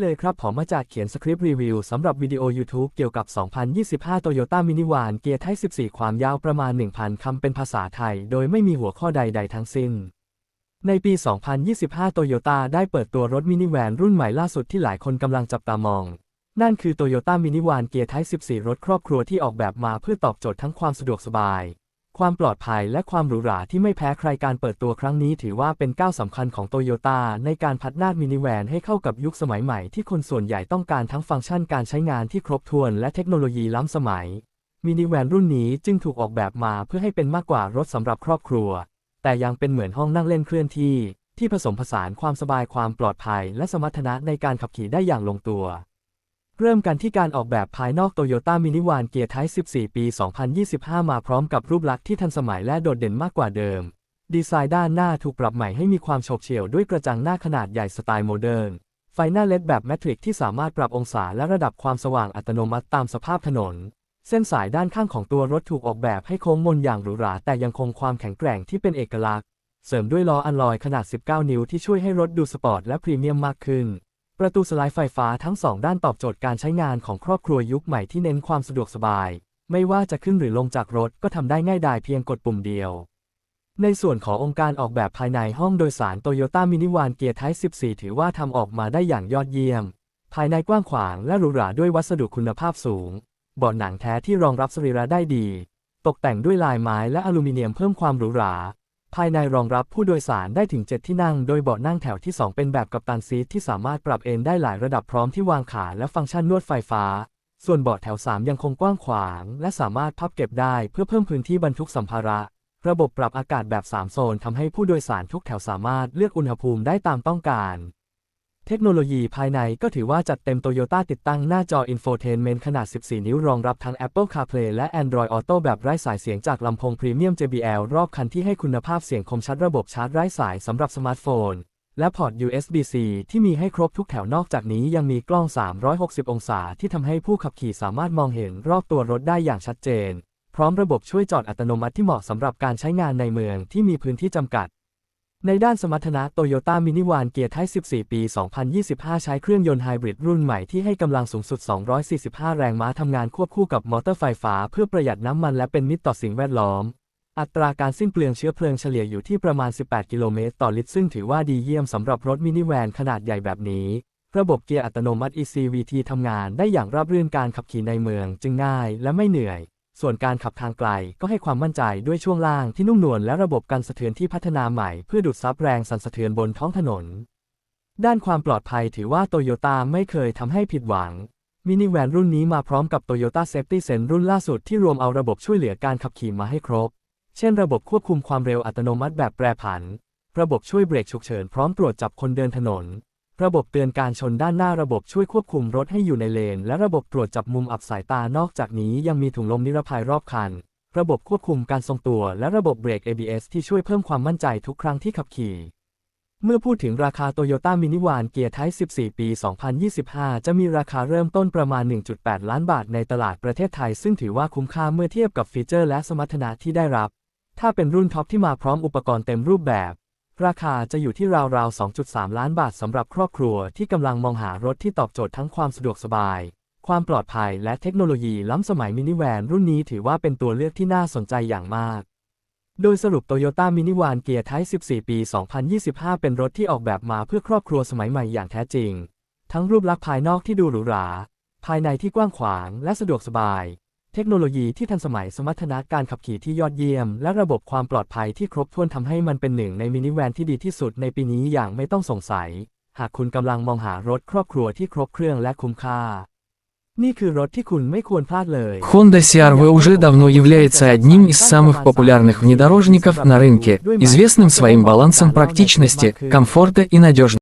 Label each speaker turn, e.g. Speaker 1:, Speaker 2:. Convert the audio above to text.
Speaker 1: เลยครับผมมาจากเขียนสคริปต์รีวิวสำหรับวิดีโอ YouTube เกี่ยวกับ 2025 Toyota Minivan เกียร์ไทป์14 ความยาวประมาณ 1,000 คำเป็นภาษาไทย โดยไม่มีหัวข้อใด ๆ ทั้งสิ้น ในปี 2025 Toyota ได้เปิดตัวรถมินิแวนรุ่นใหม่ล่าสุดที่หลายคนกำลังจับตามอง นั่นคือ Toyota Minivan เกียร์ไทป์14 รถครอบครัวที่ออกแบบมาเพื่อตอบโจทย์ทั้งความสะดวกสบาย ความปลอดภัยและความหรูหราที่ไม่แพ้ใครการเปิดตัวครั้งนี้ถือว่าเป็นก้าวสำคัญของโตโยต้าในการพัฒนามินิแวนให้เข้ากับยุคสมัยใหม่ที่คนส่วนใหญ่ต้องการทั้งฟังก์ชันการใช้งานที่ครบถ้วนและเทคโนโลยีล้ำสมัย มินิแวนรุ่นนี้จึงถูกออกแบบมาเพื่อให้เป็นมากกว่ารถสำหรับครอบครัว แต่ยังเป็นเหมือนห้องนั่งเล่นเคลื่อนที่ ที่ผสมผสานความสบายความปลอดภัย และสมรรถนะในการขับขี่ได้อย่างลงตัว เริ่มกันที่การออกแบบภายนอก Toyota Minivan เกียร์ไทป์14 ปี 2025 มาพร้อมกับรูปลักษณ์ที่ทันสมัยและโดดเด่นมากกว่าเดิม ดีไซน์ด้านหน้าถูกปรับใหม่ให้มีความโฉบเฉี่ยวด้วยกระจังหน้าขนาดใหญ่สไตล์โมเดิร์น ไฟหน้าเลดแบบแมทริกที่สามารถปรับองศาและระดับความสว่างอัตโนมัติตามสภาพถนน เส้นสายด้านข้างของตัวรถถูกออกแบบให้โค้งมนอย่างหรูหราแต่ยังคงความแข็งแกร่งที่เป็นเอกลักษณ์ เสริมด้วยล้ออัลลอยขนาด 19 นิ้วที่ช่วยให้รถดูสปอร์ตและพรีเมียมมากขึ้น ประตูสไลด์ไฟฟ้าทั้งสองด้านตอบโจทย์การใช้งานของครอบครัวยุคใหม่ที่เน้นความสะดวกสบาย ไม่ว่าจะขึ้นหรือลงจากรถก็ทำได้ง่ายดายเพียงกดปุ่มเดียว ในส่วนขององค์การออกแบบภายในห้องโดยสาร Toyota Minivan เกียร์ไทป์14 ถือว่าทำออกมาได้อย่างยอดเยี่ยม ภายในกว้างขวางและหรูหราด้วยวัสดุคุณภาพสูงเบาะหนังแท้ที่รองรับสรีระได้ดี ตกแต่งด้วยลายไม้และอลูมิเนียมเพิ่มความหรูหรา ภายในรองรับผู้โดยสารได้ถึง 7 ที่นั่ง โดยเบาะนั่งแถวที่ 2 เป็นแบบกัปตันซีทที่สามารถปรับเอนได้หลายระดับพร้อมที่วางขาและฟังก์ชันนวดไฟฟ้า ส่วนเบาะแถว 3 ยังคงกว้างขวาง และสามารถพับเก็บได้เพื่อเพิ่มพื้นที่บรรทุกสัมภาระ ระบบปรับอากาศแบบ 3 โซนทำให้ผู้โดยสารทุกแถวสามารถเลือกอุณหภูมิได้ตามต้องการ เทคโนโลยีภายในก็ถือว่าจัดเต็ม Toyota ติดตั้งหน้าจอ Infotainment ขนาด 14 นิ้วรองรับทั้ง Apple CarPlay และ Android Auto แบบไร้สายเสียงจากลำโพงพรีเมียม JBL รอบคันที่ให้คุณภาพเสียงคมชัดระบบชาร์จไร้สายสำหรับสมาร์ทโฟน และพอร์ต USB-C ที่มีให้ครบทุกแถวนอกจากนี้ยังมีกล้อง 360 องศาที่ทำให้ผู้ขับขี่สามารถมองเห็นรอบตัวรถได้อย่างชัดเจน พร้อมระบบช่วยจอดอัตโนมัติที่เหมาะสำหรับการใช้งานในเมืองที่มีพื้นที่จำกัด ในด้านสมรรถนะ Toyota Minivan เกียร์ไทป์14 ปี 2025 ใช้เครื่องยนต์ไฮบริดรุ่นใหม่ที่ให้กำลังสูงสุด 245 แรงม้าทำงานควบคู่กับมอเตอร์ไฟฟ้าเพื่อประหยัดน้ำมันและเป็นมิตรต่อสิ่งแวดล้อม อัตราการสิ้นเปลืองเชื้อเพลิงเฉลี่ยอยู่ที่ประมาณ 18 กิโลเมตรต่อลิตร ซึ่งถือว่าดีเยี่ยมสำหรับรถมินิแวนขนาดใหญ่แบบนี้ ระบบเกียร์อัตโนมัติ ECVT ทำงานได้อย่างราบรื่นการขับขี่ในเมือง จึงง่ายและไม่เหนื่อย ส่วนการขับทางไกลก็ให้ความมั่นใจด้วยช่วงล่างที่นุ่มนวลและระบบกันสะเทือนที่พัฒนาใหม่เพื่อดูดซับแรงสั่นสะเทือนบนท้องถนน ด้านความปลอดภัยถือว่าโตโยต้าไม่เคยทำให้ผิดหวัง มินิแวนรุ่นนี้มาพร้อมกับ Toyota Safety Sense รุ่นล่าสุดที่รวมเอาระบบช่วยเหลือการขับขี่มาให้ครบ เช่น ระบบควบคุมความเร็วอัตโนมัติแบบแปรผัน ระบบช่วยเบรกฉุกเฉินพร้อมตรวจจับคนเดินถนน ระบบเตือนการชนด้านหน้าระบบช่วยควบคุมรถให้อยู่ในเลน และระบบตรวจจับมุมอับสายตานอกจากนี้ยังมีถุงลมนิรภัยรอบคัน ระบบควบคุมการทรงตัว และระบบเบรก ABS ที่ช่วยเพิ่มความมั่นใจทุกครั้งที่ขับขี่ เมื่อพูดถึงราคา Toyota Minivan เกียร์ไทป์14 ปี 2025 จะมีราคาเริ่มต้นประมาณ 1.8 ล้านบาทในตลาดประเทศไทย ซึ่งถือว่าคุ้มค่าเมื่อเทียบกับฟีเจอร์และสมรรถนะที่ได้รับ ถ้าเป็นรุ่นท็อปที่มาพร้อมอุปกรณ์เต็มรูปแบบ ราคาจะอยู่ที่ราวๆ 2.3 ล้านบาทสำหรับครอบครัวที่กำลังมองหารถที่ตอบโจทย์ทั้งความสะดวกสบาย ความปลอดภัยและเทคโนโลยีล้ำสมัยมินิแวนรุ่นนี้ถือว่าเป็นตัวเลือกที่น่าสนใจอย่างมาก โดยสรุป Toyota Minivan เกียร์ไทป์14 ปี 2025 เป็นรถที่ออกแบบมาเพื่อครอบครัวสมัยใหม่อย่างแท้จริง ทั้งรูปลักษณ์ภายนอกที่ดูหรูหรา ภายในที่กว้างขวางและสะดวกสบาย ทคโนโลยีที่ทันสมัยสมรรถนะการขับขี่ที่ยอดเยี่ยม และระบบความปลอดภัยที่ครบถ้วนทำให้มันเป็นหนึ่งในมินิแวนที่ดีที่สุดในปีนี้อย่างไม่ต้องสงสัย หากคุณกำลังมองหารถครอบครัวที่ครบเครื่องและคุ้มค่า นี่คือรถที่คุณไม่ควรพลาดเลย
Speaker 2: Honda CR-V уже давно является одним из самых популярных внедорожников на рынке, известным своим балансом практичности, комфорта и надежности.